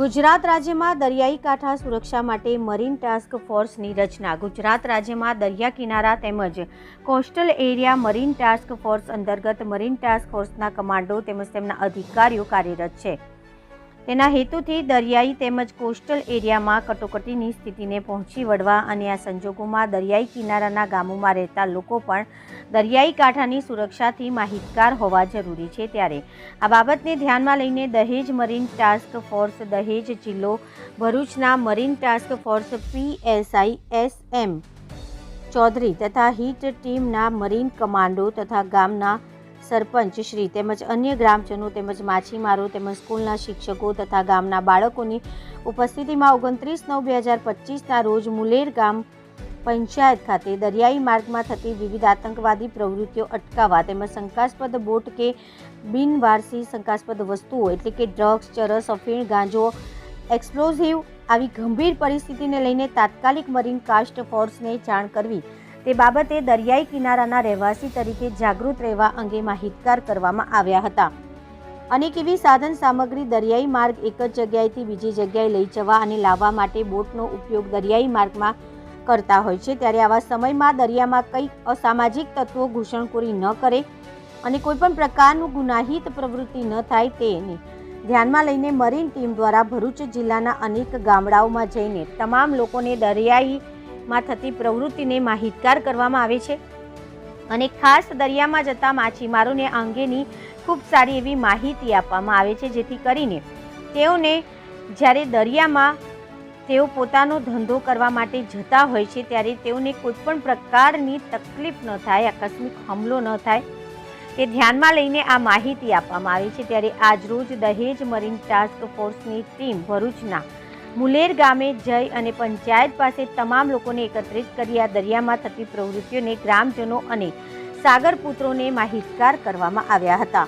ગુજરાત રાજ્યમાં દરિયાઈ કાંઠા સુરક્ષા માટે મરીન ટાસ્ક ફોર્સની રચના. ગુજરાત રાજ્યમાં દરિયા કિનારા તેમજ coastal area marine task force અંતર્ગત મરીન ટાસ્ક ફોર્સના કમાન્ડો તેમજ તેમના અધિકારીઓ કાર્યરત છે. તેના હેતુથી દરિયાઈ તેમજ કોસ્ટલ એરિયામાં કટોકટીની સ્થિતિને પહોંચી વળવા અને આ સંજોગોમાં દરિયાઈ કિનારાના ગામોમાં રહેતા લોકો પણ દરિયાઈ કાંઠાની સુરક્ષાથી માહિતગાર હોવા જરૂરી છે ત્યારે. આ બાબતને ધ્યાનમાં લઈને દહેજ મરીન ટાસ્ક ફોર્સ દહેજ જિલ્લો ભરૂચના marine task force PSI S M Chaudhari તથા હીટ ટીમના મરીન કમાન્ડો તથા ગામના સરપંચ શ્રી તેમજ અન્ય ગ્રામજનો તેમજ માછીમારો તેમજ સ્કૂલના શિક્ષકો તથા ગામના બાળકોની ઉપસ્થિતિમાં ઓગણત્રીસ નવ બે હજાર પચીસના રોજ મુલેર ગામ પંચાયત ખાતે દરિયાઈ માર્ગમાં થતી વિવિધ આતંકવાદી પ્રવૃત્તિઓ અટકાવવા તેમજ શંકાસ્પદ બોટ કે બિનવારસી શંકાસ્પદ વસ્તુઓ એટલે કે ડ્રગ્સ, ચરસ, અફીણ, ગાંજો, એક્સપ્લોઝિવ આવી ગંભીર પરિસ્થિતિને લઈને તાત્કાલિક મરીન કાસ્ટ ફોર્સને જાણ કરવી તે બાબતે દરિયાઈ કિનારાના રહેવાસી તરીકે જાગૃત રહેવા અંગે માહિતગાર કરવામાં આવ્યા હતા. અનેક એવી સાધન સામગ્રી દરિયાઈ માર્ગ એક જ જગ્યાએથી બીજી જગ્યાએ લઈ જવા અને લાવવા માટે બોટનો ઉપયોગ દરિયાઈ માર્ગમાં કરતા હોય છે, ત્યારે આવા સમયમાં દરિયામાં કંઈક અસામાજિક તત્વો ઘૂસણખોરી ન કરે અને કોઈપણ પ્રકારનું ગુનાહિત પ્રવૃત્તિ ન થાય તેને ધ્યાનમાં લઈને મરીન ટીમ દ્વારા ભરૂચ જિલ્લાના અનેક ગામડાઓમાં જઈને તમામ લોકોને દરિયાઈમાં થતી પ્રવૃત્તિને માહિતગાર કરવામાં આવે છે અને ખાસ દરિયામાં જતા માછીમારોને આ અંગેની ખૂબ સારી એવી માહિતી આપવામાં આવે છે, જેથી કરીને તેઓને જ્યારે દરિયામાં તેઓ પોતાનો ધંધો કરવા માટે જતા હોય છે, ત્યારે તેઓને કોઈપણ પ્રકારની તકલીફ ન થાય, આકસ્મિક હુમલો ન થાય તે ધ્યાનમાં લઈને આ માહિતી આપવામાં આવી છે. ત્યારે આજરોજ દહેજ મરીન ટાસ્ક ફોર્સની ટીમ ભરૂચના મુલેર ગામે જઈ અને પંચાયત પાસે તમામ લોકોને એકત્રિત કરી આ દરિયામાં થતી પ્રવૃત્તિઓને ગ્રામજનો અને સાગરપુત્રોને માહિતગાર કરવામાં આવ્યા હતા.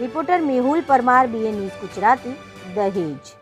Reporter Mehul Parmar BA news Gujarati, Dahej.